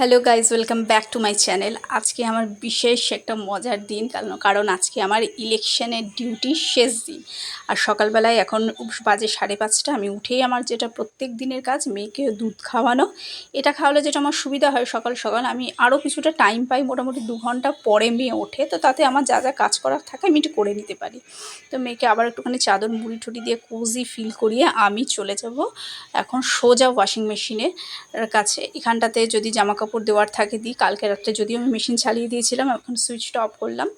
Hello guys welcome back to my channel আজকে আমার বিশেষ একটা মজার দিন, কারণ কারণ আজকে আমার ইলেকশনের ডিউটি শেষ দিন। আর সকালবেলায় এখন বাজে সাড়ে পাঁচটা, আমি উঠেই আমার যেটা প্রত্যেক দিনের কাজ, মেয়েকে দুধ খাওয়ানো। এটা খাওয়ালে যেটা আমার সুবিধা হয় সকাল সকাল, আমি আরও কিছুটা টাইম পাই মোটামুটি দু ঘণ্টা পরে মেয়ে ওঠে, তো তাতে আমার যা যা কাজ করার থাকে আমি একটু করে নিতে পারি। তো মেয়েকে আবার একটুখানি চাদর, মুড়ি টুড়ি দিয়ে কোজি ফিল করিয়ে আমি চলে যাব এখন সোজা ওয়াশিং মেশিনের কাছে। এখানটাতে যদি জামা কাপড় দেওয়ার থাকে দিই। কালকে রাত্রে যদিও আমি মেশিন চালিয়ে দিয়েছিলাম, এখন সুইচটা অফ করলাম।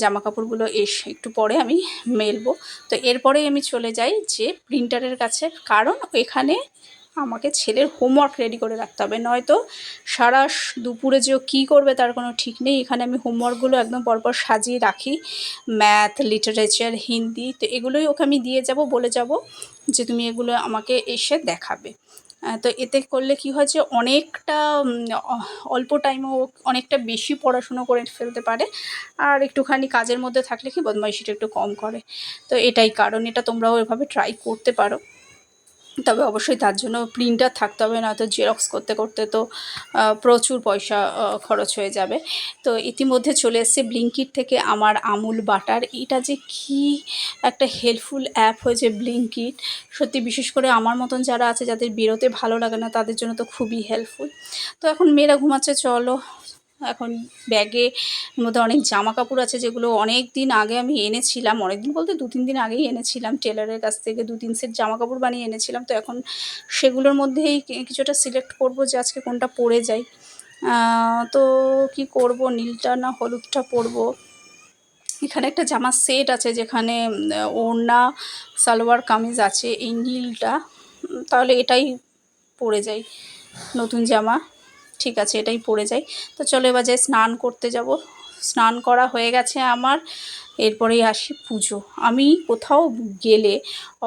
জামা কাপড়গুলো এস, একটু পরে আমি মেলবো। তো এরপরেই আমি চলে যাই যে প্রিন্টারের কাছে, কারণ এখানে আমাকে ছেলের হোমওয়ার্ক রেডি করে রাখতে হবে। নয়তো সারা দুপুরে যে কী করবে তার কোনো ঠিক নেই। এখানে আমি হোমওয়ার্কগুলো একদম পরপর সাজিয়ে রাখি। ম্যাথ, লিটারেচার, হিন্দি, তো এগুলোই ওকে আমি দিয়ে যাব, বলে যাব যে তুমি এগুলো আমাকে এসে দেখাবে। তো এতে করলে কি হয় যে অনেকটা অল্প টাইমেও অনেকটা বেশি পড়াশুনো করে ফেলতে পারে। আর একটুখানি কাজের মধ্যে থাকলে কি বদমাইশিটা একটু কম করে। তো এটাই কারণ। এটা তোমরাও এভাবে ট্রাই করতে পারো। তবে অবশ্যই তার জন্য প্রিন্টার থাকতে হবে, নয়তো জেরক্স করতে করতে তো প্রচুর পয়সা খরচ হয়ে যাবে। তো ইতিমধ্যে চলে এসছে ব্লিঙ্কিট থেকে আমার আমুল বাটার। এটা যে কি একটা হেল্পফুল অ্যাপ হয়েছে ব্লিঙ্কিট সত্যি বিশেষ করে আমার মতন যারা আছে, যাদের বেরোতে ভালো লাগে না, তাদের জন্য তো খুবই হেল্পফুল তো এখন মেয়েরা ঘুমাচ্ছে, চলো এখন ব্যাগে মধ্যে অনেক জামা কাপড় আছে যেগুলো অনেক দিন আগে আমি এনেছিলাম অনেক দিন বলতে দু তিন দিন আগেই এনেছিলাম, টেলারের কাছ থেকে দু তিন সেট জামা কাপড় বানিয়ে এনেছিলাম। তো এখন সেগুলোর মধ্যেই কিছুটা সিলেক্ট করব যে আজকে কোনটা পরে যাই। তো কি করব? নীলটা না হলুদটা পরবো। এখানে একটা জামার সেট আছে যেখানে ওড়না, সালোয়ার কামিজ আছে এই নীলটা। তাহলে এটাই পরে যাই, নতুন জামা। ঠিক আছে, এটাই পরে যাই। তো চলো এবার যাই স্নান করতে যাব। স্নান করা হয়ে গেছে আমার। এরপরেই আসি পুজো। আমি কোথাও গেলে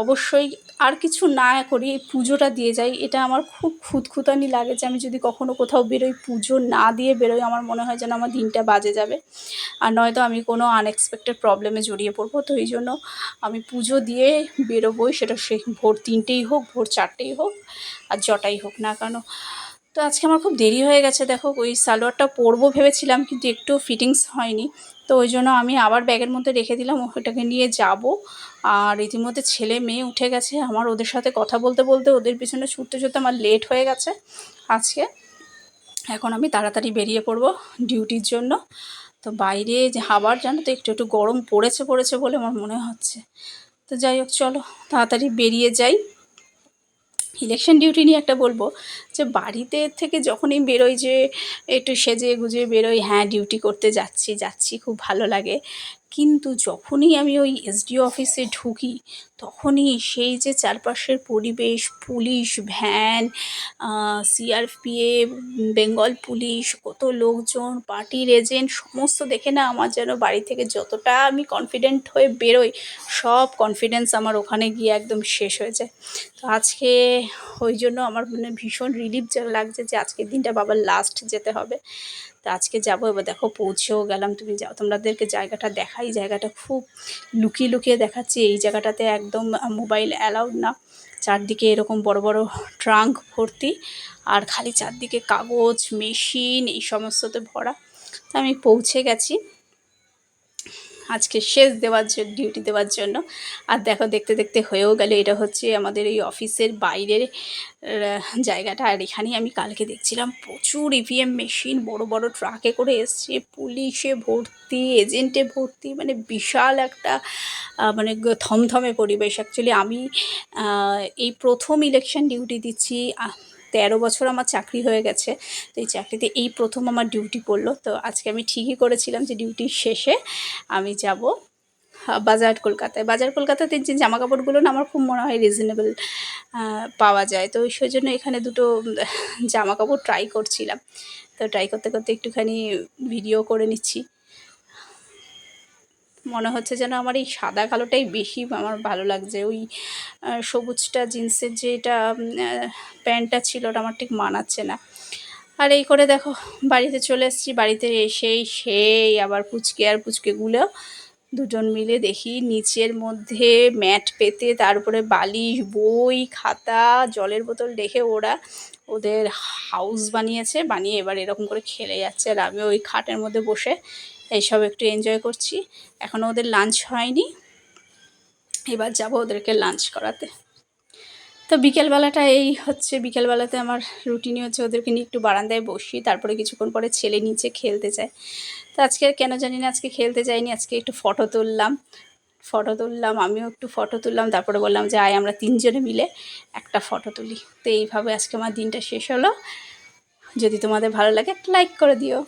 অবশ্যই আর কিছু না করি, এই পুজোটা দিয়ে যাই। এটা আমার খুব খুঁতখুতানি লাগে যে আমি যদি কখনও কোথাও বেরোই, পুজো না দিয়ে বেরোই, আমার মনে হয় যেন আমার দিনটা বাজে যাবে। আর নয়তো আমি কোনো আনএক্সপেক্টেড প্রবলেমে জড়িয়ে পড়ব। তো এই জন্য আমি পুজো দিয়ে বেরোবোই। সেটা সে ভোর তিনটেই হোক, ভোর চারটেই হোক, আর জটাই হোক না কেন। তো আজকে আমার খুব দেরি হয়ে গেছে। দেখো, ওই সালোয়ারটা পরবো ভেবেছিলাম, কিন্তু একটু ফিটিংস হয়নি। তো ওই জন্য আমি আবার ব্যাগের মধ্যে রেখে দিলাম, ওটাকে নিয়ে যাব। আর ইতিমধ্যে ছেলে মেয়ে উঠে গেছে, আমার ওদের সাথে কথা বলতে বলতে ওদের পিছনে ছুটতে ছুটতে আমার লেট হয়ে গেছে। আজকে এখন আমি তাড়াতাড়ি বেরিয়ে পড়ব ডিউটির জন্য। তো বাইরে যে হাবার জানো তো, একটু একটু গরম পড়েছে পড়েছে বলে আমার মনে হচ্ছে। তো যাই হোক, চলো, তাড়াতাড়ি বেরিয়ে যাই। ইলেকশন ডিউটি নিয়ে একটা বলব যে বাড়িতে থেকে যখনই বেরোই যে একটু সেজে গুজে বেরোই হ্যাঁ ডিউটি করতে যাচ্ছি যাচ্ছি, খুব ভালো লাগে। কিন্তু যখনই আমি ওই এসডিও অফিসে ঢুকি, তখনই সেই যে চারপাশের পরিবেশ, police, van CRPF Bengal police, কত লোকজন, পার্টির এজেন্ট, সমস্ত দেখে না আমার যেন বাড়ি থেকে যতটা আমি কনফিডেন্ট হয়ে বেরোই, সব কনফিডেন্স আমার ওখানে গিয়ে একদম শেষ হয়ে যায়। তো আজকে ওই জন্য আমার মানে ভীষণ রিলিফ লাগছে যে আজকের দিনটা বাবার লাস্ট যেতে হবে। তো আজকে যাব, এবার দেখো পৌঁছেও গেলাম। তুমি যাও, তোমাদেরকে জায়গাটা দেখাই। জায়গাটা খুব লুকিয়ে লুকিয়ে দেখাচ্ছি। এই জায়গাটাতে একদম মোবাইল অ্যালাউড না। চারদিকে এরকম বড় বড় ট্রাঙ্ক ভর্তি আর খালি চারদিকে কাগজ, মেশিন, এই সমস্ততে ভরা। তো আমি পৌঁছে গেছি। আজকে শেষ দেওয়ার জন্য ডিউটি দেওয়ার জন্য। আর দেখো, দেখতে দেখতে হয়েও গেল, এটা হচ্ছে আমাদের এই অফিসের বাইরের জায়গাটা। আর এখানেই আমি কালকে দেখছিলাম প্রচুর ইভিএম মেশিন বড় বড় ট্রাকে করে এসছে। পুলিশে ভর্তি এজেন্টে ভর্তি মানে বিশাল একটা মানে থমথমে পরিবেশ। অ্যাকচুয়ালি আমি এই প্রথম ইলেকশন ডিউটি দিচ্ছি তেরো বছর আমার চাকরি হয়ে গেছে, তো এই চাকরিতে এই প্রথম আমার ডিউটি পড়ল। তো আজকে আমি ঠিকই করেছিলাম যে ডিউটির শেষে আমি যাব বাজার কলকাতায়। বাজার কলকাতাতে যে জামা কাপড়গুলো না আমার খুব মনে হয় রিজনেবল পাওয়া যায়। তো সেই জন্য এখানে দুটো জামা কাপড় ট্রাই করছিলাম। তো ট্রাই করতে করতে একটুখানি ভিডিও করে নিচ্ছি। মনে হচ্ছে যেন আমার এই সাদা কালোটাই বেশি আমার ভালো লাগছে। ওই সবুজটা, জিন্সের যেটা প্যান্টটা ছিল ওটা আমার ঠিক মানাচ্ছে না। আর এই করে দেখো, বাড়িতে চলে এসেছি। বাড়িতে এসেই সেই আবার পুচকে আর পুচকেগুলো দুজন মিলে দেখি নিচের মধ্যে ম্যাট পেতে তারপরে বালিশ, বই, খাতা, জলের বোতল রেখে ওরা ওদের হাউস বানিয়েছে। বানিয়ে এবার এরকম করে খেলে যাচ্ছে আর আমি ওই খাটের মধ্যে বসে এইসব একটু এনজয় করছি। এখনও ওদের লাঞ্চ হয়নি। এবার যাব ওদেরকে লাঞ্চ করাতে। তো বিকেলবেলাটা এই হচ্ছে, বিকেলবেলাতে আমার রুটিনই হচ্ছে ওদেরকে নিয়ে একটু বারান্দায় বসি, তারপরে কিছুক্ষণ পরে ছেলে নিচে খেলতে যায়। তো আজকে কেন জানি না, আজকে খেলতে যাইনি, আজকে একটু ফটো তুললাম। ফটো তুললাম, আমিও একটু ফটো তুললাম, তারপরে বললাম যে, আয়, আমরা তিনজনে মিলে একটা ফটো তুলি। তো এইভাবে আজকে আমার দিনটা শেষ হলো। যদি তোমাদের ভালো লাগে, একটা লাইক করে দিও।